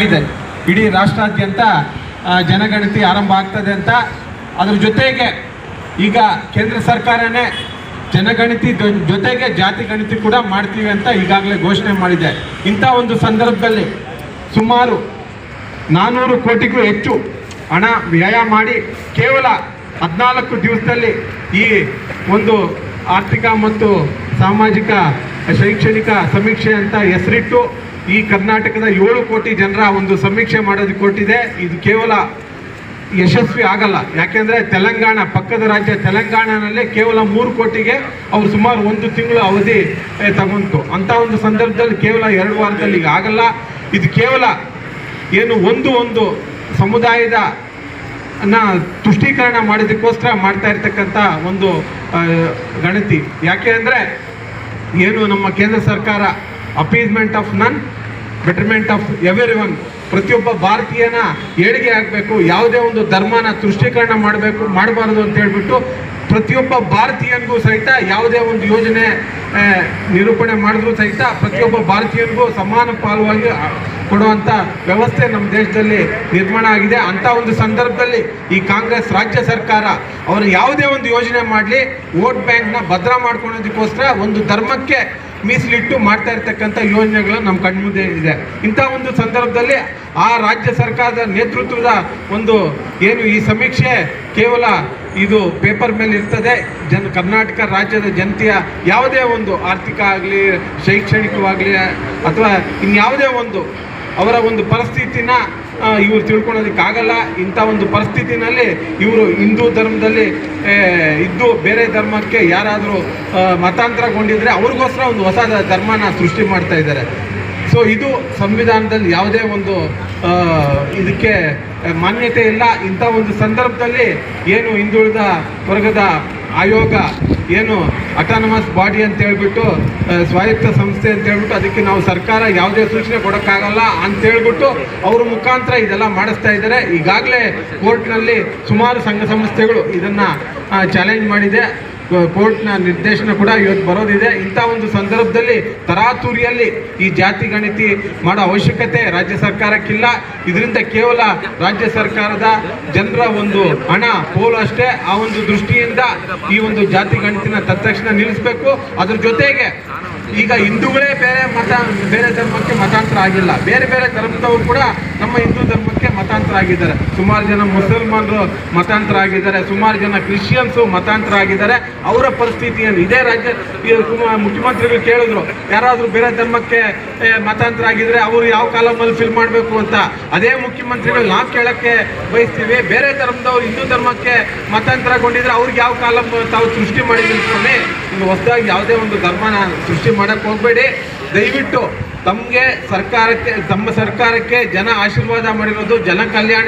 ಆಗಿದೆ ಇಡೀ ರಾಷ್ಟ್ರಾದ್ಯಂತ ಜನಗಣತಿ ಆರಂಭ ಆಗ್ತದೆ ಅಂತ. ಅದ್ರ ಜೊತೆಗೆ ಈಗ ಕೇಂದ್ರ ಸರ್ಕಾರನೇ ಜನಗಣತಿ ಜೊತೆಗೆ ಜಾತಿ ಗಣತಿ ಕೂಡ ಮಾಡ್ತೀವಿ ಅಂತ ಈಗಾಗಲೇ ಘೋಷಣೆ ಮಾಡಿದೆ. ಇಂಥ ಒಂದು ಸಂದರ್ಭದಲ್ಲಿ ಸುಮಾರು ನಾನ್ನೂರು ಕೋಟಿಗೂ ಹೆಚ್ಚು ಹಣ ವ್ಯಯ ಮಾಡಿ ಕೇವಲ ಹದಿನಾಲ್ಕು ದಿವಸದಲ್ಲಿ ಈ ಒಂದು ಆರ್ಥಿಕ ಮತ್ತು ಸಾಮಾಜಿಕ, ಶೈಕ್ಷಣಿಕ ಸಮೀಕ್ಷೆ ಅಂತ ಹೆಸರಿಟ್ಟು ಈ ಕರ್ನಾಟಕದ ಏಳು ಕೋಟಿ ಜನರ ಒಂದು ಸಮೀಕ್ಷೆ ಮಾಡೋದಕ್ಕೆ ಕೊಟ್ಟಿದೆ. ಇದು ಕೇವಲ ಯಶಸ್ವಿ ಆಗಲ್ಲ. ಯಾಕೆಂದ್ರೆ ತೆಲಂಗಾಣ, ಪಕ್ಕದ ರಾಜ್ಯ ತೆಲಂಗಾಣನಲ್ಲೇ ಕೇವಲ ಮೂರು ಕೋಟಿಗೆ ಅವ್ರು ಸುಮಾರು ಒಂದು ತಿಂಗಳು ಅವಧಿ ತಗೊಂತು ಅಂತ ಒಂದು ಸಂದರ್ಭದಲ್ಲಿ ಕೇವಲ ಎರಡು ವಾರದಲ್ಲಿ ಈಗ ಆಗಲ್ಲ. ಇದು ಕೇವಲ ಏನು ಒಂದು ಒಂದು ಸಮುದಾಯದ ನ ತುಷ್ಟೀಕರಣ ಮಾಡೋದಕ್ಕೋಸ್ಕರ ಮಾಡ್ತಾ ಇರ್ತಕ್ಕಂಥ ಒಂದು ಗಣತಿ. ಯಾಕೆ ಅಂದರೆ ಏನು ನಮ್ಮ ಕೇಂದ್ರ ಸರ್ಕಾರ appeasement of none betterment of every one ಪ್ರತಿಯೊಬ್ಬ ಭಾರತೀಯನ ಏಳಿಗೆ ಆಗಬೇಕು, ಯಾವುದೇ ಒಂದು ಧರ್ಮನ ತುಷ್ಟೀಕರಣ ಮಾಡಬೇಕು, ಮಾಡಬಾರದು ಅಂತ ಹೇಳ್ಬಿಟ್ಟು ಪ್ರತಿಯೊಬ್ಬ ಭಾರತೀಯನಿಗೂ ಸಹಿತ ಯಾವುದೇ ಒಂದು ಯೋಜನೆ ನಿರೂಪಣೆ ಮಾಡಿದ್ರು ಸಹಿತ ಪ್ರತಿಯೊಬ್ಬ ಭಾರತೀಯನಿಗೂ ಸಮಾನ ಪಾಲುವಾಗಿ ಕೊಡುವಂಥ ವ್ಯವಸ್ಥೆ ನಮ್ಮ ದೇಶದಲ್ಲಿ ನಿರ್ಮಾಣ ಆಗಿದೆ. ಅಂಥ ಒಂದು ಸಂದರ್ಭದಲ್ಲಿ ಈ ಕಾಂಗ್ರೆಸ್ ರಾಜ್ಯ ಸರ್ಕಾರ ಅವರು ಯಾವುದೇ ಒಂದು ಯೋಜನೆ ಮಾಡಲಿ, ವೋಟ್ ಬ್ಯಾಂಕ್ನ ಭದ್ರ ಮಾಡ್ಕೊಳೋದಕ್ಕೋಸ್ಕರ ಒಂದು ಧರ್ಮಕ್ಕೆ ಮೀಸಲಿಟ್ಟು ಮಾಡ್ತಾ ಇರ್ತಕ್ಕಂಥ ಯೋಜನೆಗಳು ನಮ್ಮ ಕಣ್ಮುಂದೆ ಇದೆ. ಇಂಥ ಒಂದು ಸಂದರ್ಭದಲ್ಲಿ ಆ ರಾಜ್ಯ ಸರ್ಕಾರದ ನೇತೃತ್ವದ ಒಂದು ಏನು ಈ ಸಮೀಕ್ಷೆ ಕೇವಲ ಇದು ಪೇಪರ್ ಮೇಲೆ ಇರ್ತದೆ. ಜನ ಕರ್ನಾಟಕ ರಾಜ್ಯದ ಜನತೆಯ ಯಾವುದೇ ಒಂದು ಆರ್ಥಿಕ ಆಗಲಿ, ಶೈಕ್ಷಣಿಕವಾಗಲಿ, ಅಥವಾ ಇನ್ಯಾವುದೇ ಒಂದು ಅವರ ಒಂದು ಪರಿಸ್ಥಿತಿನ ಇವರು ತಿಳ್ಕೊಳೋದಕ್ಕಾಗಲ್ಲ ಇಂಥ ಒಂದು ಪರಿಸ್ಥಿತಿನಲ್ಲಿ ಇವರು ಹಿಂದೂ ಧರ್ಮದಲ್ಲಿ ಇದ್ದು ಬೇರೆ ಧರ್ಮಕ್ಕೆ ಯಾರಾದರೂ ಮತಾಂತರಗೊಂಡಿದ್ರೆ ಅವ್ರಿಗೋಸ್ಕರ ಒಂದು ಹೊಸ ಧರ್ಮನ ಸೃಷ್ಟಿ ಮಾಡ್ತಾ ಇದ್ದಾರೆ. ಸೊ ಇದು ಸಂವಿಧಾನದಲ್ಲಿ ಯಾವುದೇ ಒಂದು ಇದಕ್ಕೆ ಮಾನ್ಯತೆ ಇಲ್ಲ. ಇಂಥ ಒಂದು ಸಂದರ್ಭದಲ್ಲಿ ಏನು ಹಿಂದುಳಿದ ವರ್ಗದ ಆಯೋಗ ಏನು ಅಟಾನಮಸ್ ಬಾಡಿ ಅಂತ ಹೇಳ್ಬಿಟ್ಟು ಸ್ವಾಯತ್ತ ಸಂಸ್ಥೆ ಅಂತ ಹೇಳ್ಬಿಟ್ಟು ಅದಕ್ಕೆ ನಾವು ಸರ್ಕಾರ ಯಾವುದೇ ಸೂಚನೆ ಕೊಡೋಕ್ಕಾಗಲ್ಲ ಅಂತ ಹೇಳ್ಬಿಟ್ಟು ಅವ್ರ ಮುಖಾಂತರ ಇದೆಲ್ಲ ಮಾಡಿಸ್ತಾ ಇದ್ದಾರೆ. ಈಗಾಗಲೇ ಕೋರ್ಟ್ನಲ್ಲಿ ಸುಮಾರು ಸಂಘ ಸಂಸ್ಥೆಗಳು ಇದನ್ನು ಚಾಲೆಂಜ್ ಮಾಡಿದೆ. ಕೋರ್ಟ್ನ ನಿರ್ದೇಶನ ಕೂಡ ಇವತ್ತು ಬರೋದಿದೆ. ಇಂಥ ಒಂದು ಸಂದರ್ಭದಲ್ಲಿ ತರಾತುರಿಯಲ್ಲಿ ಈ ಜಾತಿ ಗಣಿತಿ ಮಾಡೋ ಅವಶ್ಯಕತೆ ರಾಜ್ಯ ಸರ್ಕಾರಕ್ಕಿಲ್ಲ. ಇದರಿಂದ ಕೇವಲ ರಾಜ್ಯ ಸರ್ಕಾರದ ಜನರ ಒಂದು ಹಣ ಪೋಲು ಅಷ್ಟೇ. ಆ ಒಂದು ದೃಷ್ಟಿಯಿಂದ ಈ ಒಂದು ಜಾತಿ ಗಣತಿನ ತತ್ಕ್ಷಣ ನಿಲ್ಲಿಸಬೇಕು. ಅದ್ರ ಜೊತೆಗೆ ಈಗ ಹಿಂದೂಗಳೇ ಬೇರೆ ಮತ, ಬೇರೆ ಧರ್ಮಕ್ಕೆ ಮತಾಂತರ ಆಗಿಲ್ಲ. ಬೇರೆ ಬೇರೆ ಧರ್ಮದವರು ಕೂಡ ನಮ್ಮ ಹಿಂದೂ ಧರ್ಮಕ್ಕೆ ಮತಾಂತರ ಆಗಿದ್ದಾರೆ. ಸುಮಾರು ಜನ ಮುಸಲ್ಮಾನರು ಮತಾಂತರ ಆಗಿದ್ದಾರೆ. ಸುಮಾರು ಜನ ಕ್ರಿಶ್ಚಿಯನ್ಸು ಮತಾಂತರ ಆಗಿದ್ದಾರೆ. ಅವರ ಪರಿಸ್ಥಿತಿಯನ್ನು ಇದೇ ರಾಜ್ಯ ಮುಖ್ಯಮಂತ್ರಿಗಳು ಕೇಳಿದ್ರು, ಯಾರಾದರೂ ಬೇರೆ ಧರ್ಮಕ್ಕೆ ಮತಾಂತರ ಆಗಿದ್ರೆ ಅವರು ಯಾವ ಕಾಲಮಲ್ಲಿ ಫಿಲ್ ಮಾಡಬೇಕು ಅಂತ. ಅದೇ ಮುಖ್ಯಮಂತ್ರಿಗಳು ನಾವು ಕೇಳೋಕ್ಕೆ ಬಯಸ್ತೀವಿ. ಬೇರೆ ಧರ್ಮದವ್ರು ಹಿಂದೂ ಧರ್ಮಕ್ಕೆ ಮತಾಂತರಗೊಂಡಿದ್ರೆ ಅವ್ರಿಗೆ ಯಾವ ಕಾಲಮ್ ತಾವು ಸೃಷ್ಟಿ ಮಾಡಿದ್ರು ಸ್ವಾಮಿ? ಹೊಸದಾಗಿ ಯಾವುದೇ ಒಂದು ಧರ್ಮನ ಸೃಷ್ಟಿ ಮಾಡಕ್ಕೆ ಹೋಗಬೇಡಿ. ದಯವಿಟ್ಟು ತಮಗೆ ಸರ್ಕಾರಕ್ಕೆ, ತಮ್ಮ ಸರ್ಕಾರಕ್ಕೆ ಜನ ಆಶೀರ್ವಾದ ಮಾಡಿರೋದು ಜನ ಕಲ್ಯಾಣ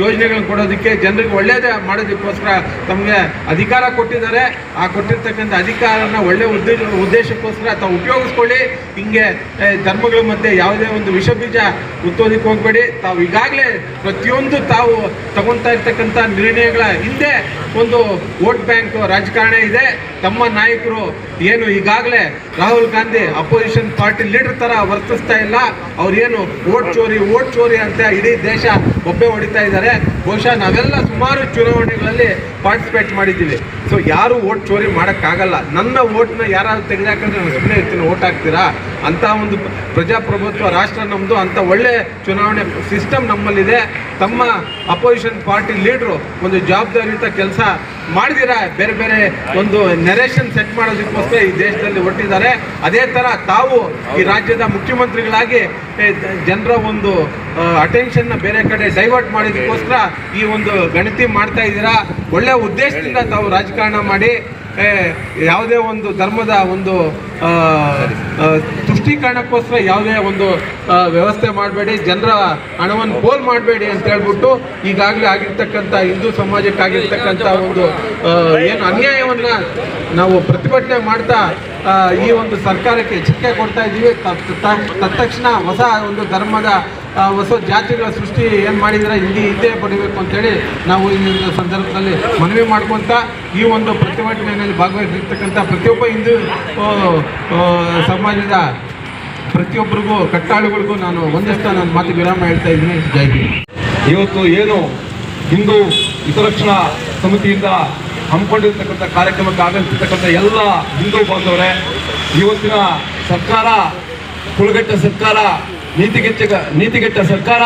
ಯೋಜನೆಗಳನ್ನು ಕೊಡೋದಕ್ಕೆ ಜನರಿಗೆ ಒಳ್ಳೆಯದೇ ಮಾಡೋದಕ್ಕೋಸ್ಕರ ತಮಗೆ ಅಧಿಕಾರ ಕೊಟ್ಟಿದ್ದಾರೆ. ಆ ಕೊಟ್ಟಿರ್ತಕ್ಕಂಥ ಅಧಿಕಾರನ ಒಳ್ಳೆ ಉದ್ದೇಶ ಉದ್ದೇಶಕ್ಕೋಸ್ಕರ ತಾವು ಉಪಯೋಗಿಸ್ಕೊಳ್ಳಿ. ಹಿಂಗೆ ಧರ್ಮಗಳ ಮಧ್ಯೆ ಯಾವುದೇ ಒಂದು ವಿಷ ಬೀಜ ಉತ್ತೋದಕ್ಕೆ ಹೋಗಬೇಡಿ. ತಾವು ಈಗಾಗಲೇ ಪ್ರತಿಯೊಂದು ತಾವು ತಗೊತಾ ಇರ್ತಕ್ಕಂಥ ನಿರ್ಣಯಗಳ ಹಿಂದೆ ಒಂದು ವೋಟ್ ಬ್ಯಾಂಕ್ ರಾಜಕಾರಣ ಇದೆ. ತಮ್ಮ ನಾಯಕರು ಏನು ಈಗಾಗಲೇ Rahul Gandhi opposition party leader ತರ ವರ್ತಿಸ್ತಾ ಇಲ್ಲ. ಅವ್ರೇನು ವೋಟ್ ಚೋರಿ ವೋಟ್ ಚೋರಿ ಅಂತ ಇಡೀ ದೇಶ ಒಬ್ಬೆ ಹೊಡಿತಾ ಇದ್ದಾರೆ. ಬಹುಶಃ ನಾವೆಲ್ಲ ಸುಮಾರು ಚುನಾವಣೆಗಳಲ್ಲಿ ಪಾರ್ಟಿಸಿಪೇಟ್ ಮಾಡಿದ್ದೀವಿ. ಸೊ ಯಾರು ವೋಟ್ ಚೋರಿ ಮಾಡೋಕ್ಕಾಗಲ್ಲ. ನನ್ನ ವೋಟ್ನ ಯಾರಾದ್ರು ತೆಗೆದಾಕಂದ್ರೆ ನಾನು ಸುಮ್ಮನೆ ಇರ್ತೀನಿ, ವೋಟ್ ಹಾಕ್ತೀರಾ? ಅಂತ ಒಂದು ಪ್ರಜಾಪ್ರಭುತ್ವ ರಾಷ್ಟ್ರ ನಮ್ಮದು ಅಂತ ಒಳ್ಳೆ ಚುನಾವಣೆ ಸಿಸ್ಟಮ್ ನಮ್ಮಲ್ಲಿದೆ. ತಮ್ಮ ಅಪೋಸಿಷನ್ ಪಾರ್ಟಿ ಲೀಡ್ರು ಒಂದು ಜವಾಬ್ದಾರಿಯುತ ಕೆಲಸ ಮಾಡಿದಿರಾ? ಬೇರೆ ಬೇರೆ ಒಂದು ನೆರೇಷನ್ ಸೆಟ್ ಮಾಡೋದಕ್ಕೋಸ್ಕರ ಈ ದೇಶದಲ್ಲಿ ಹೊರಟಿದ್ದಾರೆ. ಅದೇ ಥರ ತಾವು ಈ ರಾಜ್ಯದ ಮುಖ್ಯಮಂತ್ರಿಗಳಾಗಿ ಜನರ ಒಂದು ಅಟೆನ್ಷನ್ನ ಬೇರೆ ಕಡೆ ಡೈವರ್ಟ್ ಮಾಡೋದಕ್ಕೋಸ್ಕರ ಈ ಒಂದು ಗಣತಿ ಮಾಡ್ತಾ ಇದ್ದೀರಾ? ಒಳ್ಳೆ ಉದ್ದೇಶದಿಂದ ತಾವು ರಾಜಕಾರಣ ಮಾಡಿ ಯಾವುದೇ ಒಂದು ಧರ್ಮದ ಒಂದು ತುಷ್ಟೀಕರಣಕ್ಕೋಸ್ಕರ ಯಾವುದೇ ಒಂದು ವ್ಯವಸ್ಥೆ ಮಾಡಬೇಡಿ, ಜನರ ಹಣವನ್ನು ಪೋಲ್ ಮಾಡಬೇಡಿ ಅಂತ ಹೇಳ್ಬಿಟ್ಟು ಈಗಾಗಲೇ ಆಗಿರ್ತಕ್ಕಂಥ ಹಿಂದೂ ಸಮಾಜಕ್ಕಾಗಿರ್ತಕ್ಕಂಥ ಒಂದು ಏನು ಅನ್ಯಾಯವನ್ನು ನಾವು ಪ್ರತಿಭಟನೆ ಮಾಡ್ತಾ ಈ ಒಂದು ಸರ್ಕಾರಕ್ಕೆ ಚಿಕ್ಕ ಕೊಡ್ತಾ ಇದ್ದೀವಿ. ತತ್ ತಕ್ಷಣ ಹೊಸ ಒಂದು ಧರ್ಮದ ಹೊಸ ಜಾತಿಗಳ ಸೃಷ್ಟಿ ಏನು ಮಾಡಿದ್ರೆ ಇಲ್ಲಿ ಇದ್ದೇ ಬರಬೇಕು ಅಂತೇಳಿ ನಾವು ಈ ಸಂದರ್ಭದಲ್ಲಿ ಮನವಿ ಮಾಡ್ಕೊತ ಈ ಒಂದು ಪ್ರತಿಭಟನೆಯಲ್ಲಿ ಭಾಗವಹಿಸಿರ್ತಕ್ಕಂಥ ಪ್ರತಿಯೊಬ್ಬ ಹಿಂದೂ ಸಮಾಜದ ಪ್ರತಿಯೊಬ್ಬರಿಗೂ, ಕಟ್ಟಾಳುಗಳಿಗೂ ನಾನು ಒಂದಷ್ಟು ನನ್ನ ಮಾತು ವಿರಾಮ ಹೇಳ್ತಾ ಇದ್ದೀನಿ. ಜೈ ಹಿಂದ್. ಇವತ್ತು ಏನು ಹಿಂದೂ ಹಿತರಕ್ಷಣಾ ಸಮಿತಿಯಿಂದ ಹಮ್ಮಿಕೊಂಡಿರ್ತಕ್ಕಂಥ ಕಾರ್ಯಕ್ರಮಕ್ಕೆ ಆಗಮಿಸಿರ್ತಕ್ಕಂಥ ಎಲ್ಲ ಹಿಂದೂ ಬಾಂಧವರೇ, ಇವತ್ತಿನ ಸರ್ಕಾರ ಕುಳಗಟ್ಟ ಸರ್ಕಾರ ನೀತಿಗೆಟ್ಟ ನೀತಿಗೆಟ್ಟ ಸರ್ಕಾರ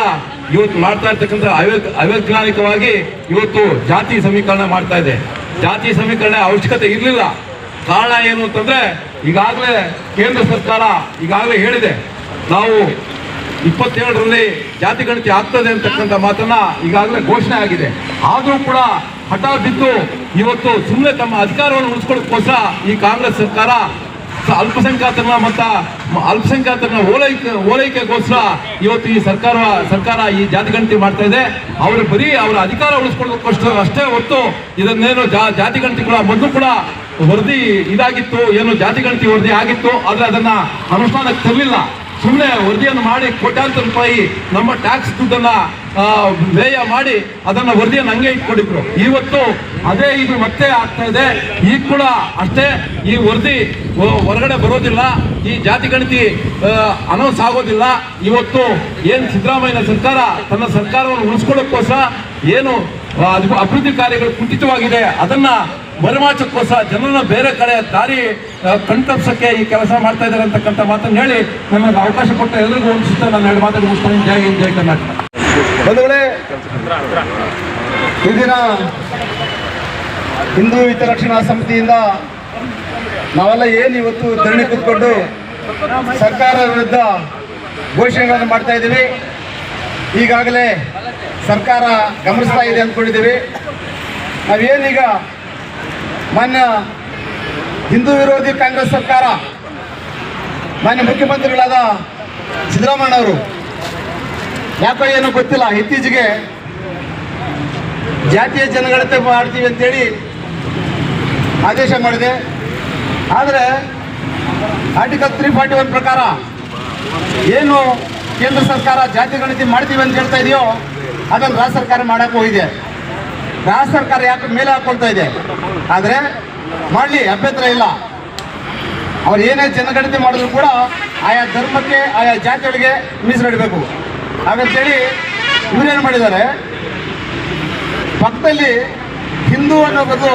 ಇವತ್ತು ಮಾಡ್ತಾ ಇರ್ತಕ್ಕಂಥ ಅವೈ ಅವೈಜ್ಞಾನಿಕವಾಗಿ ಇವತ್ತು ಜಾತಿ ಸಮೀಕರಣ ಮಾಡ್ತಾ ಇದೆ. ಜಾತಿ ಸಮೀಕರಣ ಅವಶ್ಯಕತೆ ಇರಲಿಲ್ಲ. ಕಾರಣ ಏನು ಅಂತಂದ್ರೆ, ಈಗಾಗಲೇ ಕೇಂದ್ರ ಸರ್ಕಾರ ಈಗಾಗಲೇ ಹೇಳಿದೆ. ನಾವು ಇಪ್ಪತ್ತೇಳರಲ್ಲಿ ಜಾತಿ ಗಣತಿ ಆಗ್ತದೆ ಅಂತಕ್ಕಂಥ ಮಾತನ್ನ ಈಗಾಗಲೇ ಘೋಷಣೆ ಆಗಿದೆ. ಆದರೂ ಕೂಡ ಹಠ ಬಿದ್ದು ಇವತ್ತು ಸುಮ್ಮನೆ ತಮ್ಮ ಅಧಿಕಾರವನ್ನು ಉಳಿಸ್ಕೊಳ್ಳೋಕ್ಕೋಸ್ಕರ ಈ ಕಾಂಗ್ರೆಸ್ ಸರ್ಕಾರ ಅಲ್ಪಸಂಖ್ಯಾತರನ್ನ ಮತ್ತು ಅಲ್ಪಸಂಖ್ಯಾತರ ಅಲ್ಪಸಂಖ್ಯಾತರನ್ನ ಓಲೈಕೆ, ಓಲೈಕೆಗೋಸ್ಕರ ಇವತ್ತು ಈ ಸರ್ಕಾರ ಸರ್ಕಾರ ಈ ಜಾತಿ ಗಣತಿ ಮಾಡ್ತಾ ಇದೆ. ಅವರು ಬರೀ ಅವರ ಅಧಿಕಾರ ಉಳಿಸ್ಕೊಳ್ಳೋದಕ್ಕೋಸ್ಕರ ಅಷ್ಟೇ ಹೊತ್ತು ಇದನ್ನೇನು ಜಾತಿ ಗಣತಿ ಕೂಡ ಮೊದಲು ಕೂಡ ವರದಿ ಇದಾಗಿತ್ತು, ಏನು ಜಾತಿ ಗಣತಿ ವರದಿ ಆಗಿತ್ತು, ಆದರೆ ಅದನ್ನ ಅನುಷ್ಠಾನಕ್ಕೆ ತರಲಿಲ್ಲ. ಸುಮ್ಮನೆ ವರದಿಯನ್ನು ಮಾಡಿ ಕೋಟ್ಯಾಂತರ ರೂಪಾಯಿ ನಮ್ಮ ಟ್ಯಾಕ್ಸ್ ದುಡ್ಡನ್ನ ವ್ಯಯ ಮಾಡಿ ಅದನ್ನು ವರದಿಯನ್ನು ಹಂಗೆ ಇಟ್ಕೊಂಡಿದ್ರು. ಇವತ್ತು ಅದೇ ಇದು ಮತ್ತೆ ಆಗ್ತಾ ಇದೆ. ಈಗ ಕೂಡ ಅಷ್ಟೇ ಈ ವರದಿ ಹೊರಗಡೆ ಬರೋದಿಲ್ಲ. ಈ ಜಾತಿ ಗಣತಿ ಅನೌನ್ಸ್ ಆಗೋದಿಲ್ಲ. ಇವತ್ತು ಏನು ಸಿದ್ದರಾಮಯ್ಯ ಸರ್ಕಾರ ತನ್ನ ಸರ್ಕಾರವನ್ನು ಉಳಿಸ್ಕೊಳ್ಳೋಕ್ಕೋಸ್ಕರ ಏನು ಅಭಿವೃದ್ಧಿ ಕಾರ್ಯಗಳು ಕುಂಠಿತವಾಗಿದೆ, ಅದನ್ನ ಮರೆಮಾಚಕ್ಕೋಸ್ಕರ ಜನರನ್ನ ಬೇರೆ ಕಡೆ ದಾರಿ ಕಣ್ತಪ್ಸಕ್ಕೆ ಈ ಕೆಲಸ ಮಾಡ್ತಾ ಇದ್ದಾರೆ ಅಂತಕ್ಕಂಥ ಮಾತನ್ನು ಹೇಳಿ ನಮಗೆ ಅವಕಾಶ ಕೊಟ್ಟ ಎಲ್ಲರಿಗೂ ಒಂದು ನಾನು ಎರಡು ಮಾತನ್ನು ಮುಗಿಸ್ತೀನಿ. ಜೈ ಹಿಂದ್, ಜೈ ಕರ್ನಾಟಕ. ಬಂಧುಗಳೇ, ಈ ದಿನ ಹಿಂದೂ ಹಿತರಕ್ಷಣಾ ಸಮಿತಿಯಿಂದ ನಾವೆಲ್ಲ ಏನು ಇವತ್ತು ಧರಣಿ ಕೂತ್ಕೊಂಡು ಸರ್ಕಾರ ವಿರುದ್ಧ ಘೋಷಣೆಗಳನ್ನು ಮಾಡ್ತಾ ಇದ್ದೀವಿ. ಈಗಾಗಲೇ ಸರ್ಕಾರ ಗಮನಿಸ್ತಾ ಇದೆ ಅಂದ್ಕೊಂಡಿದ್ದೀವಿ ನಾವೇನೀಗ ಮಾನ್ಯ ಹಿಂದೂ ವಿರೋಧಿ ಕಾಂಗ್ರೆಸ್ ಸರ್ಕಾರ, ಮಾನ್ಯ ಮುಖ್ಯಮಂತ್ರಿಗಳಾದ ಸಿದ್ದರಾಮಯ್ಯನವರು ಯಾಕೋ ಏನೋ ಗೊತ್ತಿಲ್ಲ, ಇತ್ತೀಚೆಗೆ ಜಾತಿಯ ಜನಗಣತಿ ಮಾಡ್ತೀವಿ ಅಂತೇಳಿ ಆದೇಶ ಮಾಡಿದೆ. ಆದರೆ ಆರ್ಟಿಕಲ್ ತ್ರೀ ಫಾರ್ಟಿ ಒನ್ ಪ್ರಕಾರ ಏನು ಕೇಂದ್ರ ಸರ್ಕಾರ ಜಾತಿ ಗಣತಿ ಮಾಡ್ತೀವಿ ಅಂತ ಹೇಳ್ತಾ ಇದೆಯೋ ಅದನ್ನು ರಾಜ್ಯ ಸರ್ಕಾರ ಮಾಡಕ್ಕೆ ಹೋಗಿದೆ. ರಾಜ್ಯ ಸರ್ಕಾರ ಯಾಕೆ ಮೇಲೆ ಹಾಕೊಳ್ತಾ ಇದೆ? ಆದರೆ ಮಾಡಲಿ, ಅಭ್ಯಂತರ ಇಲ್ಲ. ಅವ್ರು ಏನೇ ಜನಗಣತಿ ಮಾಡಿದ್ರು ಕೂಡ ಆಯಾ ಧರ್ಮಕ್ಕೆ, ಆಯಾ ಜಾತಿಗಳಿಗೆ ಮೀಸಲಿಡಬೇಕು ಹಾಗಂತೇಳಿ ಇವರೇನು ಮಾಡಿದ್ದಾರೆ? ಪಕ್ಕದಲ್ಲಿ ಹಿಂದೂ ಅನ್ನೋ ಬದಲು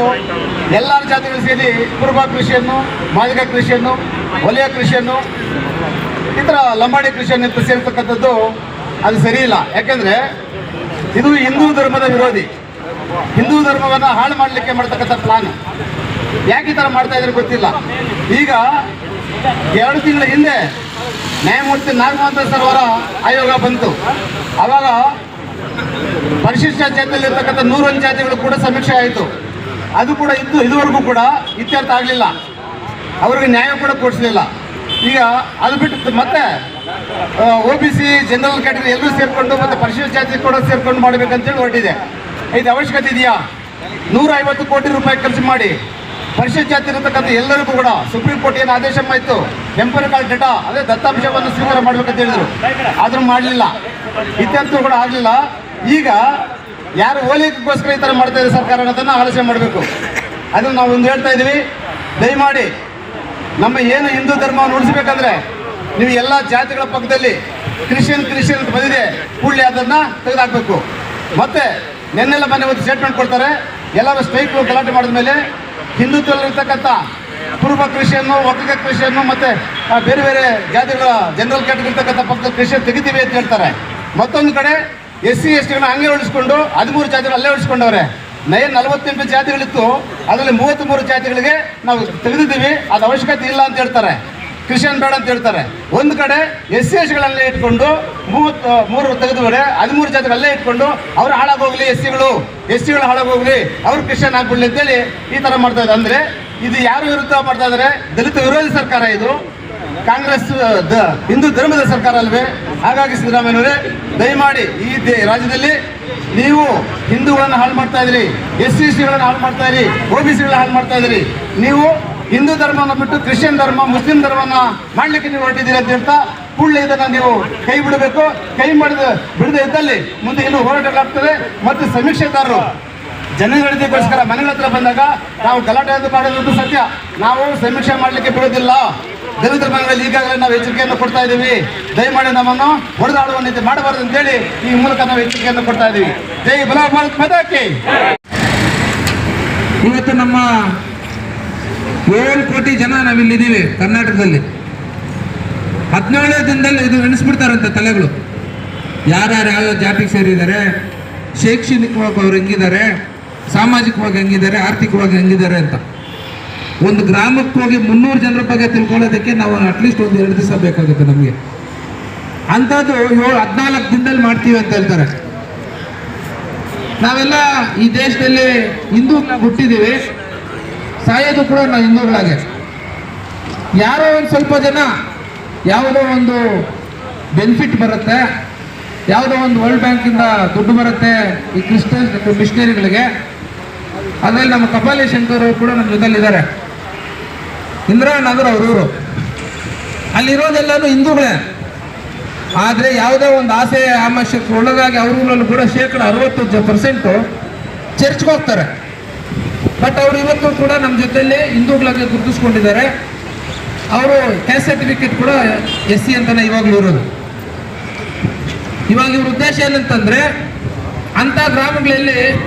ಎಲ್ಲರ ಜಾತಿಗಳು ಸೇರಿ ಕುರುಬ ಕೃಷಿಯನ್ನು, ಮಾದಿಗ ಕೃಷಿಯನ್ನು, ಒಲೆಯ ಕೃಷಿಯನ್ನು, ಈ ಲಂಬಾಡಿ ಕೃಷಿಯನ್ನು ಅಂತ ಸೇರ್ತಕ್ಕಂಥದ್ದು ಅದು ಸರಿ ಇಲ್ಲ. ಯಾಕೆಂದರೆ ಇದು ಹಿಂದೂ ಧರ್ಮದ ವಿರೋಧಿ. ಹಿಂದೂ ಧರ್ಮವನ್ನು ಹಾಳು ಮಾಡಲಿಕ್ಕೆ ಮಾಡ್ತಕ್ಕಂಥ ಪ್ಲಾನ್ ಯಾಕೆ ಈ ಥರ ಮಾಡ್ತಾ ಇದ್ರೆ ಗೊತ್ತಿಲ್ಲ. ಈಗ ಎರಡು ತಿಂಗಳ ಹಿಂದೆ ನ್ಯಾಯಮೂರ್ತಿ ನಾಗಮೋಹನ್ ಸರ್ ಅವರ ಆಯೋಗ ಬಂತು. ಆವಾಗ ಪರಿಶಿಷ್ಟ ಜಾತಿಯಲ್ಲಿರ್ತಕ್ಕಂಥ ನೂರೊಂದು ಜಾತಿಗಳು ಕೂಡ ಸಮೀಕ್ಷೆ ಆಯಿತು. ಅದು ಕೂಡ ಇದ್ದು ಇದುವರೆಗೂ ಕೂಡ ಇತ್ಯರ್ಥ ಆಗಲಿಲ್ಲ. ಅವ್ರಿಗೆ ನ್ಯಾಯ ಕೂಡ ಕೊಡಿಸಲಿಲ್ಲ. ಈಗ ಅದು ಬಿಟ್ಟು ಮತ್ತೆ O B C general category ಎಲ್ಲರೂ ಸೇರಿಕೊಂಡು ಮತ್ತು ಪರಿಶಿಷ್ಟ ಜಾತಿ ಕೂಡ ಸೇರ್ಕೊಂಡು ಮಾಡಬೇಕಂತೇಳಿ ಹೊರಟಿದೆ. ಇದು ಅವಶ್ಯಕತೆ ಇದೆಯಾ? ನೂರ ಐವತ್ತು ಕೋಟಿ ರೂಪಾಯಿ ಖರ್ಚು ಮಾಡಿ ಪರಿಶಿಷ್ಟ ಜಾತಿ ಇರತಕ್ಕಂಥ ಎಲ್ಲರಿಗೂ ಕೂಡ ಸುಪ್ರೀಂ ಕೋರ್ಟ್ ಏನು ಆದೇಶ ಮಾಡಿತ್ತು? ಎಂಪರಿಕಲ್ ಡೇಟಾ, ಅದೇ ದತ್ತಾಂಶವನ್ನು ಸ್ವೀಕಾರ ಮಾಡ್ಬೇಕಂತ ಹೇಳಿದ್ರು. ಆದರೂ ಮಾಡಲಿಲ್ಲ. ಇತ್ಯರ್ಥ ಕೂಡ ಆಗಲಿಲ್ಲ. ಈಗ ಯಾರು ಓಲೈಕೆಗೋಸ್ಕರ ಈ ಥರ ಮಾಡ್ತಾ ಇದೆ ಸರ್ಕಾರ ಅನ್ನೋದನ್ನ ಆಲೋಚನೆ ಮಾಡಬೇಕು. ಅದನ್ನು ನಾವು ಒಂದು ಹೇಳ್ತಾ ಇದ್ದೀವಿ. ದಯಮಾಡಿ ನಮ್ಮ ಏನು ಹಿಂದೂ ಧರ್ಮವನ್ನು ಉಳಿಸ್ಬೇಕಂದ್ರೆ ನೀವು ಎಲ್ಲ ಜಾತಿಗಳ ಪಕ್ಕದಲ್ಲಿ ಕ್ರಿಶ್ಚಿಯನ್ ಕ್ರಿಶ್ಚಿಯನ್ ಅಂತ ಬಂದಿದೆ ಕೂಡಲೇ ಅದನ್ನ ತೆಗೆದುಹಾಕಬೇಕು ಮತ್ತೆ ನಿನ್ನೆಲ್ಲ ಮನೆ ಒಂದು ಸ್ಟೇಟ್ಮೆಂಟ್ ಕೊಡ್ತಾರೆ, ಎಲ್ಲರೂ ಸ್ಟ್ರೈಕ್ ಗಲಾಟೆ ಮಾಡಿದ ಮೇಲೆ ಹಿಂದುತ್ವದಲ್ಲಿರ್ತಕ್ಕಂಥ ಪೂರ್ವ ಕ್ರಿಶ್ಚಿಯನ್ನು, ಒಕ್ಕಲಿಗ ಕ್ರಿಶ್ಚಿಯನ್ನು, ಮತ್ತೆ ಬೇರೆ ಬೇರೆ ಜಾತಿಗಳ ಜನರಲ್ ಕ್ಯಾಟಗರಿ ಇರ್ತಕ್ಕಂಥ ಪಕ್ಕದ ಕ್ರಿಶ್ಚಿಯನ್ ತೆಗಿತೀವಿ ಅಂತ ಹೇಳ್ತಾರೆ. ಮತ್ತೊಂದು ಕಡೆ ಎಸ್ ಸಿ ಎಸ್ ಟಿಗಳನ್ನ ಹಂಗೆ ಉಳಿಸ್ಕೊಂಡು ಹದಿಮೂರು ಜಾತಿಗಳು ಅಲ್ಲೇ ಉಳಿಸ್ಕೊಂಡವ್ರೆ ನಯ ನಲವತ್ತೆಂಟು ಜಾತಿಗಳಿತ್ತು. ಅದರಲ್ಲಿ ಮೂವತ್ತ್ಮೂರು ಜಾತಿಗಳಿಗೆ ನಾವು ತೆಗೆದಿದ್ದೀವಿ. ಅದು ಅವಶ್ಯಕತೆ ಇಲ್ಲ ಅಂತ ಹೇಳ್ತಾರೆ. ಕ್ರಿಶ್ಚಿಯನ್ ಬೇಡ ಅಂತ ಹೇಳ್ತಾರೆ. ಒಂದು ಕಡೆ ಎಸ್ ಸಿ ಎಸ್ಗಳಲ್ಲೇ ಇಟ್ಕೊಂಡು ಮೂವತ್ತು ಮೂರು ತೆಗೆದುಬಿಡೆ ಹದಿಮೂರು ಜಾತಿಗಳಲ್ಲೇ ಇಟ್ಕೊಂಡು ಅವ್ರು ಹಾಳಾಗೋಗ್ಲಿ ಎಸ್ ಸಿಗಳು. ಎಸ್ ಸಿಗಳು ಹಾಳಾಗೋಗ್ಲಿ, ಅವ್ರು ಕ್ರಿಶ್ಚಿಯನ್ ಆಗ್ಬಿಡ್ಲಿ ಅಂತೇಳಿ ಈ ಥರ ಮಾಡ್ತಾ ಇದ್ದಾರೆ. ಅಂದರೆ ಇದು ಯಾರು ವಿರುದ್ಧ ಮಾಡ್ತಾ ಇದ್ದಾರೆ? ದಲಿತ ವಿರೋಧಿ ಸರ್ಕಾರ ಇದು. ಕಾಂಗ್ರೆಸ್ ಹಿಂದೂ ಧರ್ಮದ ಸರ್ಕಾರ ಅಲ್ವೇ? ಹಾಗಾಗಿ ಸಿದ್ದರಾಮಯ್ಯನವರೇ, ದಯಮಾಡಿ ಈ ರಾಜ್ಯದಲ್ಲಿ ನೀವು ಹಿಂದೂಗಳನ್ನು ಹಾಳು ಮಾಡ್ತಾ ಇದ್ರಿ, ಎಸ್ ಸಿ ಸಿಗಳನ್ನು ಹಾಳು ಮಾಡ್ತಾ ಇದ್ರಿ, ಒ ಬಿ ಸಿಗಳನ್ನ ಹಾಳು ಮಾಡ್ತಾ ಇದ್ರಿ, ನೀವು ಹಿಂದೂ ಧರ್ಮವನ್ನು ಬಿಟ್ಟು ಕ್ರಿಶ್ಚಿಯನ್ ಧರ್ಮ, ಮುಸ್ಲಿಂ ಧರ್ಮನ ಮಾಡ್ಲಿಕ್ಕೆ ನೀವು ಹೊರಟಿದ್ದೀರಿ ಅಂತ ಹೇಳ್ತಾ, ಕೂಡಲೇ ಇದನ್ನು ನೀವು ಕೈ ಬಿಡಬೇಕು. ಕೈ ಮಾಡಿದ ಬಿಡದೆ ಇದ್ದಲ್ಲಿ ಮುಂದೆ ಇನ್ನೂ ಹೋರಾಟಗಳಾಗ್ತದೆ ಮತ್ತು ಸಮೀಕ್ಷೆದಾರರು ಜನಗಣತಿಗೋಸ್ಕರ ಮನೆಗಳ ಹತ್ರ ಬಂದಾಗ ನಾವು ಗಲಾಟೆ ಅದು ಮಾಡೋದು ಸತ್ಯ. ನಾವು ಸಮೀಕ್ಷೆ ಮಾಡಲಿಕ್ಕೆ ಬಿಡೋದಿಲ್ಲ ದಲಿತರ ಮನೆಗಳಲ್ಲಿ ಈಗಾಗಲೇ ನಾವು ಎಚ್ಚರಿಕೆಯನ್ನು ಕೊಡ್ತಾ ಇದ್ದೀವಿ. ದಯಮಾಡಿ ನಮ್ಮನ್ನು ಹೊಡೆದಾಡುವ ನೀತಿ ಮಾಡಬಾರದು ಅಂತೇಳಿ ಈ ಮೂಲಕ ನಾವು ಎಚ್ಚರಿಕೆಯನ್ನು ಕೊಡ್ತಾ ಇದ್ದೀವಿ. ಜೈ ಬಲ ಭಾರತ್ ಮಾತಾಕಿ ಇವತ್ತು ನಮ್ಮ ಏಳು ಕೋಟಿ ಜನ ನಾವಿಲ್ಲಿದ್ದೀವಿ ಕರ್ನಾಟಕದಲ್ಲಿ. ಹದಿನೇಳನೇ ದಿನದಲ್ಲಿ ಇದು ಎಣಿಸ್ಬಿಡ್ತಾರಂತೆ ತಲೆಗಳು. ಯಾರ್ಯಾರು ಯಾವ ಜಾತಿಗೆ ಸೇರಿದ್ದಾರೆ ಶೈಕ್ಷಣಿಕವಾಗಿ ಅವ್ರು ಹೆಂಗಿದ್ದಾರೆ ಸಾಮಾಜಿಕವಾಗಿ ಹೆಂಗಿದ್ದಾರೆ, ಆರ್ಥಿಕವಾಗಿ ಹೆಂಗಿದ್ದಾರೆ ಅಂತ. ಒಂದು ಗ್ರಾಮಕ್ಕೆ ಹೋಗಿ ಮುನ್ನೂರು ಜನರ ಬಗ್ಗೆ ತಿಳ್ಕೊಳ್ಳೋದಕ್ಕೆ ನಾವು ಅಟ್ಲೀಸ್ಟ್ ಒಂದು ಎರಡು ದಿವಸ ಬೇಕಾಗುತ್ತೆ ನಮಗೆ. ಅಂಥದ್ದು ಏಳು, ಹದಿನಾಲ್ಕು ದಿನದಲ್ಲಿ ಮಾಡ್ತೀವಿ ಅಂತ ಹೇಳ್ತಾರೆ. ನಾವೆಲ್ಲ ಈ ದೇಶದಲ್ಲಿ ಹಿಂದೂಗಳಾಗಿ ಹುಟ್ಟಿದ್ದೀವಿ ಸಾಯೋದು ಕೂಡ ನಾವು ಹಿಂದೂಗಳಾಗೆ. ಯಾರೋ ಒಂದು ಸ್ವಲ್ಪ ಜನ ಯಾವುದೋ ಒಂದು ಬೆನಿಫಿಟ್ ಬರುತ್ತೆ, ಯಾವುದೋ ಒಂದು ವರ್ಲ್ಡ್ ಬ್ಯಾಂಕಿಂದ ದುಡ್ಡು ಬರುತ್ತೆ ಈ ಕ್ರಿಶ್ಚಿಯನ್ ಮಿಷನರಿಗಳಿಗೆ ಅದರಲ್ಲಿ ನಮ್ಮ ಕಪಾಲಿ ಶಂಕರ್ ಅವರು ಕೂಡ ನಮ್ಮ ಜೊತೆಲಿದ್ದಾರೆ. ಇಂದಿರಾನಗರ್ ಅವ್ರೂರು ಅಲ್ಲಿರೋದೆಲ್ಲನೂ ಹಿಂದೂಗಳೇ. ಆದರೆ ಯಾವುದೇ ಒಂದು ಆಸೆ ಆಮಶಕ್ಕೆ ಒಳಗಾಗಿ ಅವ್ರಲ್ಲೂ ಕೂಡ ಶೇಕಡ ಅರವತ್ತು ಪರ್ಸೆಂಟು ಚರ್ಚ್ಗೆ ಹೋಗ್ತಾರೆ. ಬಟ್ ಅವರು ಇವತ್ತು ಕೂಡ ನಮ್ಮ ಜೊತೆಯಲ್ಲಿ ಹಿಂದೂಗಳಾಗಿ ಗುರುತಿಸ್ಕೊಂಡಿದ್ದಾರೆ. ಅವರು ಕ್ಯಾಸ್ಟ್ ಸರ್ಟಿಫಿಕೇಟ್ ಕೂಡ ಎಸ್ ಸಿ ಅಂತಾನೆ ಇವಾಗಲೂ ಇರೋದು. ಇವಾಗ ಇವ್ರ ಉದ್ದೇಶ ಏನಂತಂದ್ರೆ, ಅಂಥ ಗ್ರಾಮಗಳಲ್ಲಿ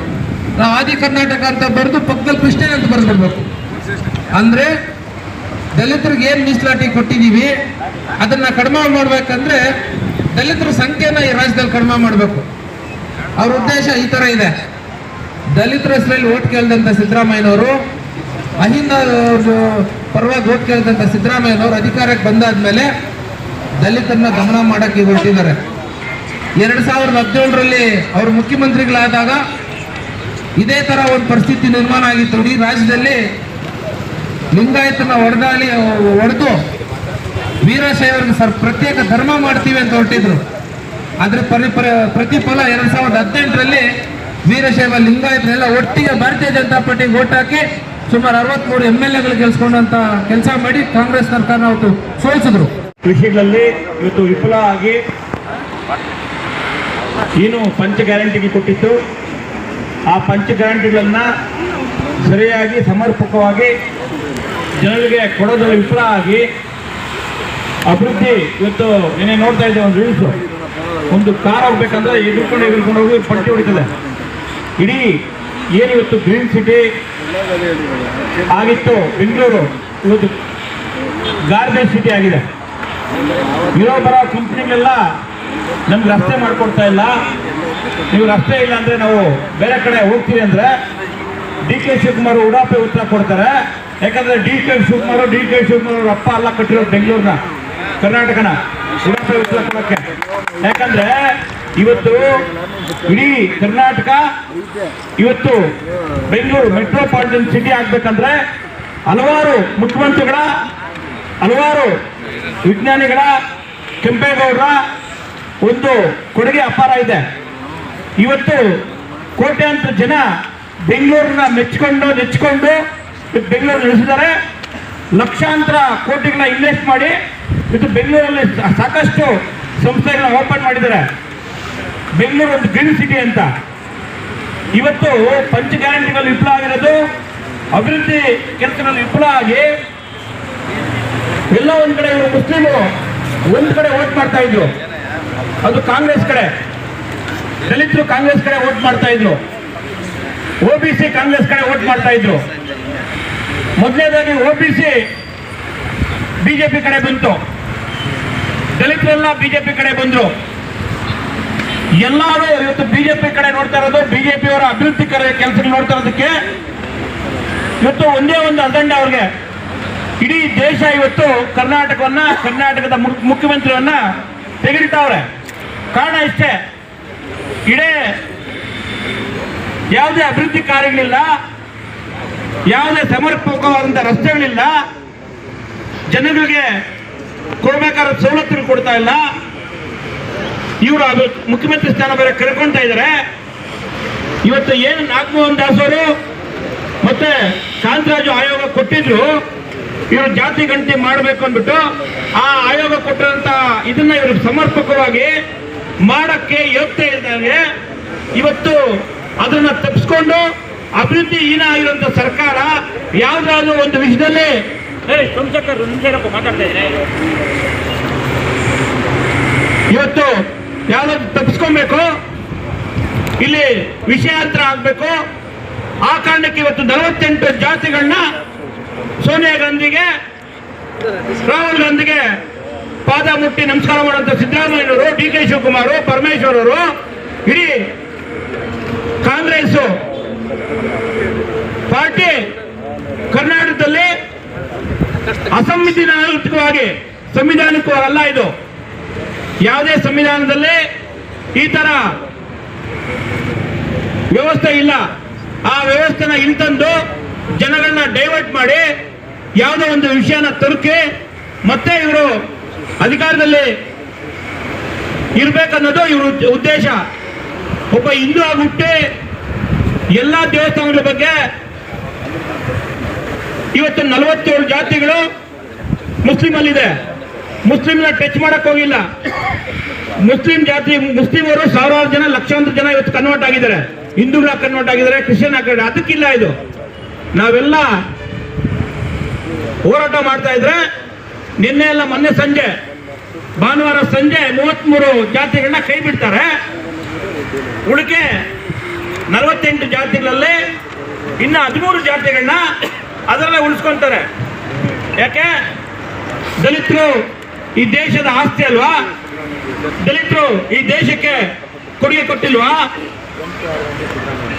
ನಾವು ಆದಿ ಕರ್ನಾಟಕ ಅಂತ ಬರೆದು ಪಕ್ಕದಲ್ಲಿ ಕೃಷ್ಣ ಅಂತ ಬರೆದ್ಬಿಡ್ಬೇಕು. ಅಂದ್ರೆ ದಲಿತರಿಗೆ ಏನು ಮೀಸಲಾತಿ ಕೊಟ್ಟಿದ್ದೀವಿ ಅದನ್ನ ಕಡಿಮೆ ಮಾಡ್ಬೇಕಂದ್ರೆ ದಲಿತರ ಸಂಖ್ಯೆನ ಈ ರಾಜ್ಯದಲ್ಲಿ ಕಡಿಮೆ ಮಾಡಬೇಕು. ಅವ್ರ ಉದ್ದೇಶ ಈ ತರ ಇದೆ. ದಲಿತರ ಹೆಸರಲ್ಲಿ ಓಟ್ ಕೇಳಿದಂಥ ಸಿದ್ದರಾಮಯ್ಯನವರು, ಅಹಿಂದ ಪರವಾಗಿ ಓಟ್ ಕೇಳಿದಂಥ ಸಿದ್ದರಾಮಯ್ಯನವರು ಅಧಿಕಾರಕ್ಕೆ ಬಂದಾದ್ಮೇಲೆ ದಲಿತರನ್ನ ಗಮನ ಮಾಡಕ್ಕೆ ಹೊರಟಿದ್ದಾರೆ. ಎರಡ್ ಸಾವಿರದ ಹದಿನೇಳರಲ್ಲಿ ಅವರು ಮುಖ್ಯಮಂತ್ರಿಗಳಾದಾಗ ಇದೇ ತರ ಒಂದು ಪರಿಸ್ಥಿತಿ ನಿರ್ಮಾಣ ಆಗಿತ್ತು ಇಡೀ ರಾಜ್ಯದಲ್ಲಿ ಲಿಂಗಾಯತನ ಹೊಡೆದಾಳಿ ಹೊಡೆದು ವೀರಶೈವರಿಗೆ ಸರ್ ಪ್ರತ್ಯೇಕ ಧರ್ಮ ಮಾಡ್ತೀವಿ ಅಂತ ಹೊರಟಿದ್ರು. ಅದ್ರ ಪರಿ- ಪ್ರತಿಫಲ ಎರಡ್ ಸಾವಿರದ ಹದಿನೆಂಟರಲ್ಲಿ ವೀರಶೈವ ಲಿಂಗಾಯತನೆಲ್ಲ ಒಟ್ಟಿಗೆ ಭಾರತೀಯ ಜನತಾ ಪಾರ್ಟಿಗೆ ಓಟ್ ಹಾಕಿ ಸುಮಾರು ಅರವತ್ಮೂರು ಎಂ ಎಲ್ ಎಗಳು ಗೆಲ್ಸ್ಕೊಂಡಂತ ಕೆಲಸ ಮಾಡಿ ಕಾಂಗ್ರೆಸ್ ಸರ್ಕಾರ ಅವತ್ತು ಸೋಲಿಸಿದ್ರು. ಕೃಷಿಗಳಲ್ಲಿ ಇವತ್ತು ವಿಫಲ ಆಗಿ, ಏನು ಪಂಚ ಗ್ಯಾರಂಟಿಗೆ ಕೊಟ್ಟಿತ್ತು. ಆ ಪಂಚ ಗ್ಯಾರಂಟಿಗಳನ್ನು ಸರಿಯಾಗಿ ಸಮರ್ಪಕವಾಗಿ ಜನರಿಗೆ ಕೊಡೋದ್ರಲ್ಲಿ ವಿಫಲ ಆಗಿ ಅಭಿವೃದ್ಧಿ ಇವತ್ತು ಏನೇ ನೋಡ್ತಾ ಇದ್ದೆ ಒಂದು ರೀಲ್ಸು ಒಂದು ಕಾರ್ ಹೋಗ್ಬೇಕಂದ್ರೆ ಎದುರ್ಕೊಂಡು ಎದುರ್ಕೊಂಡು ಹೋಗಿ ಪಟ್ಟಿ ಹೊಡಿತದೆ. ಇಡೀ ಏನು ಇವತ್ತು ಗ್ರೀನ್ ಸಿಟಿ ಆಗಿತ್ತು, ಬೆಂಗಳೂರು ಇವತ್ತು ಗಾರ್ಬೇಜ್ ಸಿಟಿ ಆಗಿದೆ. ಇರೋ ಬರೋ ಕಂಪ್ನಿಗಳೆಲ್ಲ ನಮ್ಗೆ ರಸ್ತೆ ಮಾಡಿಕೊಡ್ತಾ ಇಲ್ಲ. ನೀವು ರಸ್ತೆ ಇಲ್ಲ ಅಂದ್ರೆ ನಾವು ಬೇರೆ ಕಡೆ ಹೋಗ್ತೀವಿ ಅಂದ್ರೆ ಡಿ ಕೆ ಶಿವಕುಮಾರ್ ಉಡಾಪೆ ಉತ್ತರ ಕೊಡ್ತಾರೆ. ಯಾಕಂದ್ರೆ D K Shivakumar, D K Shivakumar ಅವ್ರ ಅಪ್ಪ ಎಲ್ಲ ಕಟ್ಟಿರೋದು ಬೆಂಗಳೂರಿನ, ಕರ್ನಾಟಕನ ಉಡಾಪೆ ಉತ್ತರ ಕೊಡಕ್ಕೆ. ಯಾಕಂದ್ರೆ ಇವತ್ತು ಇಡೀ ಕರ್ನಾಟಕ ಇವತ್ತು ಬೆಂಗಳೂರು ಮೆಟ್ರೋಪಾಲಿಟನ್ ಸಿಟಿ ಆಗ್ಬೇಕಂದ್ರೆ ಹಲವಾರು ಮುಖ್ಯಮಂತ್ರಿಗಳ, ಹಲವಾರು ವಿಜ್ಞಾನಿಗಳ, ಕೆಂಪೇಗೌಡರ ಒಂದು ಕೊಡುಗೆ ಅಪಾರ ಇದೆ. ಇವತ್ತು ಕೋಟ್ಯಾಂತರ ಜನ ಬೆಂಗಳೂರನ್ನ ಮೆಚ್ಕೊಂಡು, ನೆಚ್ಕೊಂಡು ಬೆಂಗಳೂರು ನಡೆಸಿದ್ದಾರೆ. ಲಕ್ಷಾಂತರ ಕೋಟಿಗಳನ್ನ ಇನ್ವೆಸ್ಟ್ ಮಾಡಿ ಇವತ್ತು ಬೆಂಗಳೂರಲ್ಲಿ ಸಾಕಷ್ಟು ಸಂಸ್ಥೆಗಳನ್ನ ಓಪನ್ ಮಾಡಿದ್ದಾರೆ. ಬೆಂಗಳೂರು ಒಂದು ಗ್ರೀನ್ ಸಿಟಿ ಅಂತ. ಇವತ್ತು ಪಂಚ ಗ್ಯಾರಂಟಿಗಳು ವಿಫಲ ಆಗಿರೋದು. ಅಭಿವೃದ್ಧಿ ಕೆಲಸಗಳಲ್ಲಿ ವಿಫಲ ಆಗಿ ಎಲ್ಲ ಒಂದ್ ಕಡೆ ಮುಸ್ಲಿಮರು ಒಂದ್ ಕಡೆ ವೋಟ್ ಮಾಡ್ತಾ ಇದ್ರು. ಅದು ಕಾಂಗ್ರೆಸ್ ಕಡೆ. ದಲಿತರು ಕಾಂಗ್ರೆಸ್ ಕಡೆ ವೋಟ್ ಮಾಡ್ತಾ ಇದ್ರು. ಒ ಬಿ ಸಿ ಕಾಂಗ್ರೆಸ್ ಕಡೆ ವೋಟ್ ಮಾಡ್ತಾ ಇದ್ರು. ಮೊದಲನೇದಾಗಿ ಒ ಬಿ ಸಿ ಬಿಜೆಪಿ ಕಡೆ ಬಂತು. ದಲಿತರೆಲ್ಲ ಬಿಜೆಪಿ ಕಡೆ ಬಂದ್ರು. ಎಲ್ಲರೂ ಇವತ್ತು ಬಿಜೆಪಿ ಕಡೆ ನೋಡ್ತಾ ಇರೋದು ಬಿಜೆಪಿ ಅವರ ಅಭಿವೃದ್ಧಿ ಕೆಲಸಗಳು ನೋಡ್ತಾ ಇರೋದಕ್ಕೆ ಇವತ್ತು ಒಂದೇ ಒಂದು ಅಜೆಂಡ ಅವ್ರಿಗೆ. ಇಡೀ ದೇಶ ಇವತ್ತು ಕರ್ನಾಟಕವನ್ನ, ಕರ್ನಾಟಕದ ಮುಖ್ಯಮಂತ್ರಿಯನ್ನ ತೆಗೆದಿಟ್ಟವ್ರೆ ಕಾರಣ ಇಷ್ಟೇ. ಇಡೇ ಯಾವುದೇ ಅಭಿವೃದ್ಧಿ ಕಾರ್ಯಗಳಿಲ್ಲ, ಯಾವುದೇ ಸಮರ್ಪಕವಾದಂಥ ರಸ್ತೆಗಳಿಲ್ಲ, ಜನಗಳಿಗೆ ಕೊಡಬೇಕಾದ ಸವಲತ್ತುಗಳು ಕೊಡ್ತಾ ಇಲ್ಲ. ಇವರು ಅದು ಮುಖ್ಯಮಂತ್ರಿ ಸ್ಥಾನ ಬೇರೆ ಕರ್ಕೊಳ್ತಾ ಇದ್ದಾರೆ. ಇವತ್ತು ಏನು ನಾಗಮೋಹನ್ ದಾಸ್ ಅವರು ಮತ್ತೆ ಕಾಂತರಾಜು ಆಯೋಗ ಕೊಟ್ಟಿದ್ರು, ಇವರು ಜಾತಿ ಗಂಟಿ ಮಾಡಬೇಕು ಅಂದ್ಬಿಟ್ಟು ಆ ಆಯೋಗ ಕೊಟ್ಟಿರೋಂಥ ಇದನ್ನ ಇವರು ಸಮರ್ಪಕವಾಗಿ ಮಾಡಕ್ಕೆ ಯೋಗ್ಯತೆ ಇದ್ದಾಗ ಇವತ್ತು ಅದನ್ನ ತಪ್ಪಿಸ್ಕೊಂಡು ಅಭಿವೃದ್ಧಿ ಹೀನ ಆಗಿರುವಂತ ಸರ್ಕಾರ ಯಾವ್ದಾದ್ರು ಒಂದು ವಿಷಯದಲ್ಲಿ ಮಾತಾಡ್ತಾ ಇದ್ರೆ ಇವತ್ತು ಯಾವ್ದಾದ್ರು ತಪ್ಪಿಸ್ಕೊಬೇಕು ಇಲ್ಲಿ ವಿಷಯಾಂತರ ಆಗ್ಬೇಕು ಆ ಕಾರಣಕ್ಕೆ ಇವತ್ತು ನಲವತ್ತೆಂಟು ಜಾತಿಗಳನ್ನ ಸೋನಿಯಾ ಗಾಂಧಿಗೆ ರಾಹುಲ್ ಗಾಂಧಿಗೆ ಪಾದ ಮುಟ್ಟಿ ನಮಸ್ಕಾರ ಮಾಡುವಂತ ಸಿದ್ದರಾಮಯ್ಯನವರು ಡಿ ಕೆ ಶಿವಕುಮಾರ್ ಪರಮೇಶ್ವರ್ ಅವರು ಇಡೀ ಕಾಂಗ್ರೆಸ್ ಪಾರ್ಟಿ ಕರ್ನಾಟಕದಲ್ಲಿ ಅಸಂವಿಧಾನಿಕವಾಗಿ ಸಂವಿಧಾನಿಕವಾಗಲ್ಲ ಇದು. ಯಾವುದೇ ಸಂವಿಧಾನದಲ್ಲಿ ಈ ತರ ವ್ಯವಸ್ಥೆ ಇಲ್ಲ. ಆ ವ್ಯವಸ್ಥೆನ ಇಂತಂದು ಜನಗಳನ್ನ ಡೈವರ್ಟ್ ಮಾಡಿ ಯಾವುದೋ ಒಂದು ವಿಷಯನ ತರುಕಿ ಮತ್ತೆ ಇವರು ಅಧಿಕಾರದಲ್ಲಿ ಇರಬೇಕನ್ನೋದು ಇವ್ರ ಉದ್ದ- ಉದ್ದೇಶ. ಒಬ್ಬ ಹಿಂದೂ ಆಗ್ಬಿಟ್ಟು, ಎಲ್ಲ ದೇವಸ್ಥಾನಗಳ ಬಗ್ಗೆ ಇವತ್ತು ನಲವತ್ತೇಳು ಜಾತಿಗಳು ಮುಸ್ಲಿಮಲ್ಲಿದೆ. ಮುಸ್ಲಿಮ್ನ ಟಚ್ ಮಾಡಕ್ ಹೋಗಿಲ್ಲ. ಮುಸ್ಲಿಂ ಜಾತಿ, ಮುಸ್ಲಿಮರು ಸಾವಿರಾರು ಜನ, ಲಕ್ಷಾಂತರ ಜನ ಇವತ್ತು ಕನ್ವರ್ಟ್ ಆಗಿದ್ದಾರೆ. ಹಿಂದೂಗಳ ಕನ್ವರ್ಟ್ ಆಗಿದ್ದಾರೆ ಕ್ರಿಶ್ಚಿಯನ್ ಆಗಿದ್ದಾರೆ. ಅದಕ್ಕಿಲ್ಲ ಇದು. ನಾವೆಲ್ಲ ಹೋರಾಟ ಮಾಡ್ತಾ ಇದ್ರೆ ನಿನ್ನೆ ಎಲ್ಲ ಮೊನ್ನೆ ಸಂಜೆ, ಭಾನುವಾರ ಸಂಜೆ ಮೂವತ್ಮೂರು ಜಾತಿಗಳನ್ನ ಕೈ ಬಿಡ್ತಾರೆ. ಉಳಿಕೆ ನಲವತ್ತೆಂಟು ಜಾತಿಗಳಲ್ಲಿ ಇನ್ನು ಹದಿಮೂರು ಜಾತಿಗಳನ್ನ ಅದರಲ್ಲೇ ಉಳಿಸ್ಕೊಂತಾರೆ. ಯಾಕೆ? ದಲಿತರು ಈ ದೇಶದ ಆಸ್ತಿ ಅಲ್ವಾ? ದಲಿತರು ಈ ದೇಶಕ್ಕೆ ಕೊಡುಗೆ ಕೊಟ್ಟಿಲ್ವಾ?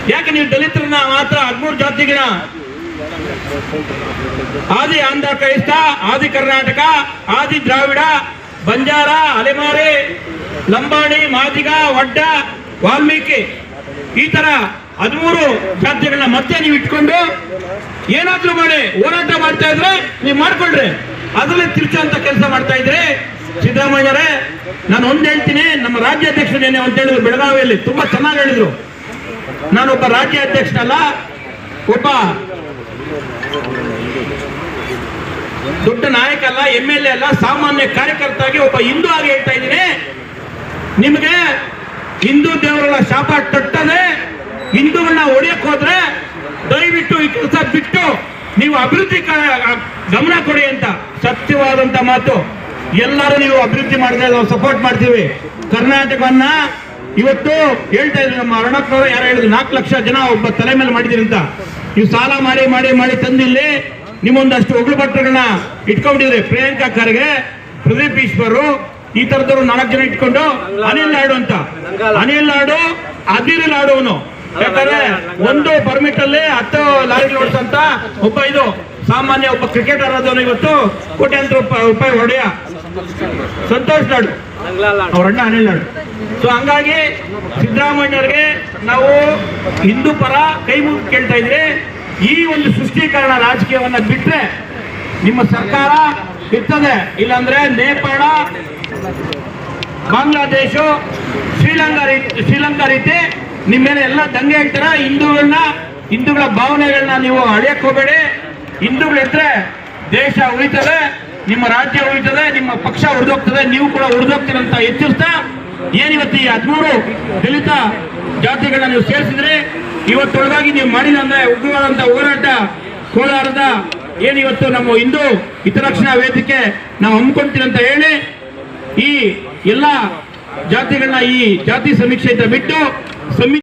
ಯಾಕೆ ನೀವು ದಲಿತರನ್ನ ಮಾತ್ರ ಹದಿಮೂರು ಜಾತಿಗಳ ಆದಿ ಆಂಧ್ರ ಕ್ರೈಸ್ತ, ಆದಿ ಕರ್ನಾಟಕ, ಆದಿ ದ್ರಾವಿಡ, ಬಂಜಾರ, ಅಲೆಮಾರಿ, ಲಂಬಾಣಿ, ಮಾದಿಗ ಒಡ್ಡ ವಾಲ್ಮೀಕಿ ಈ ತರ ಹದಿಮೂರು ಜಾತಿಗಳನ್ನ ಮತ್ತೆ ನೀವು ಇಟ್ಕೊಂಡು ಏನಾದ್ರೂ ಮಾಡಿ ಹೋರಾಟ ಮಾಡ್ತಾ ಇದ್ರೆ ನೀವು ಮಾಡ್ಕೊಳ್ರಿ. ಅದರಲ್ಲೇ ತಿರ್ಚುವಂತ ಕೆಲಸ ಮಾಡ್ತಾ ಇದ್ರಿ ಸಿದ್ದರಾಮಯ್ಯರೇ, ನಾನು ಒಂದ್ ಹೇಳ್ತೀನಿ, ನಮ್ಮ ರಾಜ್ಯಾಧ್ಯಕ್ಷರು ಏನೇ ಅಂತ ಹೇಳಿದ್ರು ಬೆಳಗಾವಿಯಲ್ಲಿ, ತುಂಬಾ ಚೆನ್ನಾಗಿ ಹೇಳಿದ್ರು. ನಾನೊಬ್ಬ ರಾಜ್ಯಾಧ್ಯಕ್ಷನಲ್ಲ, ಒಬ್ಬ ದೊಡ್ಡ ನಾಯಕ ಅಲ್ಲ ಎಂ ಎಲ್ ಎ ಅಲ್ಲ, ಸಾಮಾನ್ಯ ಕಾರ್ಯಕರ್ತಾಗಿ ಒಬ್ಬ ಹಿಂದೂ ಆಗಿ ಹೇಳ್ತಾ ಇದ್ದೀನಿ. ನಿಮಗೆ ಹಿಂದೂ ದೇವರುಗಳ ಶಾಪ ತಟ್ಟದೆ ಹಿಂದೂಗಳನ್ನ ಹೊಡೆಯಕ್ ಹೋದ್ರೆ ದಯವಿಟ್ಟು ಈ ಕೆಲಸ ಬಿಟ್ಟು ನೀವು ಅಭಿವೃದ್ಧಿ ಗಮನ ಕೊಡಿ ಅಂತ ಸತ್ಯವಾದಂತ ಮಾತು. ಎಲ್ಲರೂ ನೀವು ಅಭಿವೃದ್ಧಿ ಮಾಡಿದ್ರೆ ನಾವು ಸಪೋರ್ಟ್ ಮಾಡ್ತೀವಿ. ಕರ್ನಾಟಕವನ್ನ ಇವತ್ತು ಹೇಳ್ತಾ ಇದ್ರು ನಮ್ಮ ಅರುಣಪ್ಪನವರು ಯಾರು ಹೇಳಿದ್ರು, ನಾಲ್ಕು ಲಕ್ಷ ಜನ ಒಬ್ಬ ತಲೆ ಮೇಲೆ ಮಾಡಿದಿರಿ ಅಂತ. ನೀವು ಸಾಲ ಮಾಡಿ ಮಾಡಿ ಮಾಡಿ ತಂದಿಲ್ಲಿ ನಿಮ್ಮೊಂದಷ್ಟು ಒಗ್ಳು ಭಟ್ರುಗಳನ್ನ ಇಟ್ಕೊಂಡಿದ್ರೆ ಪ್ರಿಯಾಂಕಾ ಖರ್ಗೆ, ಪ್ರದೀಪ್ ಈಶ್ವರು, ಈ ತರದವ್ರು ನಾಲ್ಕು ಜನ ಇಟ್ಕೊಂಡು ಅನಿಲ್ ನಾಯ್ಡು ಅಂತ. ಅನಿಲ್ ನಾಯ್ಡು, ಅದಿರು ನಾಡುವನು ಯಾಕಂದ್ರೆ ಒಂದು ಪರ್ಮಿಟ್ ಅಲ್ಲಿ ಹತ್ತು ಲಾರಿ ಓಡಿಸಂತ ಒಬ್ಬ ಇದು ಸಾಮಾನ್ಯ ಒಬ್ಬ ಕ್ರಿಕೆಟರ್ ಆದವನು ಇವತ್ತು ಕೋಟ್ಯಾಂತರ ರೂಪಾಯಿ ಹೊಡೆಯ. ಸಂತೋಷ್ ಲಾಡು ಅವ್ರ ಅಣ್ಣ ಅನಿಲ್ ಲಾಡು ಸೊ ಹಂಗಾಗಿ ಸಿದ್ದರಾಮಯ್ಯವ್ರಿಗೆ ನಾವು ಹಿಂದೂ ಪರ ಕೈ ಮುಗಿ ಕೇಳ್ತಾ ಇದ್ರೆ ಈ ಒಂದು ಸೃಷ್ಟೀಕರಣ ರಾಜಕೀಯವನ್ನ ಬಿಟ್ರೆ ನಿಮ್ಮ ಸರ್ಕಾರ ಇರ್ತದೆ ಇಲ್ಲಾಂದ್ರೆ ನೇಪಾಳ, ಬಾಂಗ್ಲಾದೇಶ, ಶ್ರೀಲಂಕಾ ರೀತಿ ಶ್ರೀಲಂಕಾ ರೀತಿ ನಿಮ್ಮ ಮೇಲೆ ಎಲ್ಲ ದಂಗೆ ಹೇಳ್ತಾರ? ಹಿಂದೂಗಳನ್ನ ಹಿಂದೂಗಳ ಭಾವನೆಗಳನ್ನ ನೀವು ಅಳಿಯಕ್ ಹೋಗಬೇಡಿ. ಹಿಂದೂಗಳಿದ್ರೆ ದೇಶ ಉಳಿತದೆ. ನಿಮ್ಮ ರಾಜ್ಯ ಉಳಿತದೆ, ನಿಮ್ಮ ಪಕ್ಷ ಉಳಿದೋಗ್ತದೆ ನೀವು ಕೂಡ ಉಳಿದೋಗ್ತೀರಂತ ಎಚ್ಚರಿಸ್ತಾ ಏನಿವತ್ತು ಈ ಹದಿಮೂರು ದಲಿತ ಜಾತಿಗಳನ್ನ ನೀವು ಸೇರಿಸಿದ್ರೆ ಇವತ್ತೊಳಗಾಗಿ ನೀವು ಮಾಡಿದ ಅಂದ್ರೆ ಉಗ್ರವಾದಂತ ಹೋರಾಟ ಕೋಲಾರದ ಏನಿವತ್ತು ನಮ್ಮ ಹಿಂದೂ ಹಿತರಕ್ಷಣಾ ವೇದಿಕೆ ನಾವು ಹಮ್ಮಿಕೊಂತೀವಿ ಅಂತ ಹೇಳಿ ಈ ಎಲ್ಲ ಜಾತಿಗಳನ್ನ ಈ ಜಾತಿ ಸಮೀಕ್ಷೆ ಅಂತ ಬಿಟ್ಟು ಸಮೀ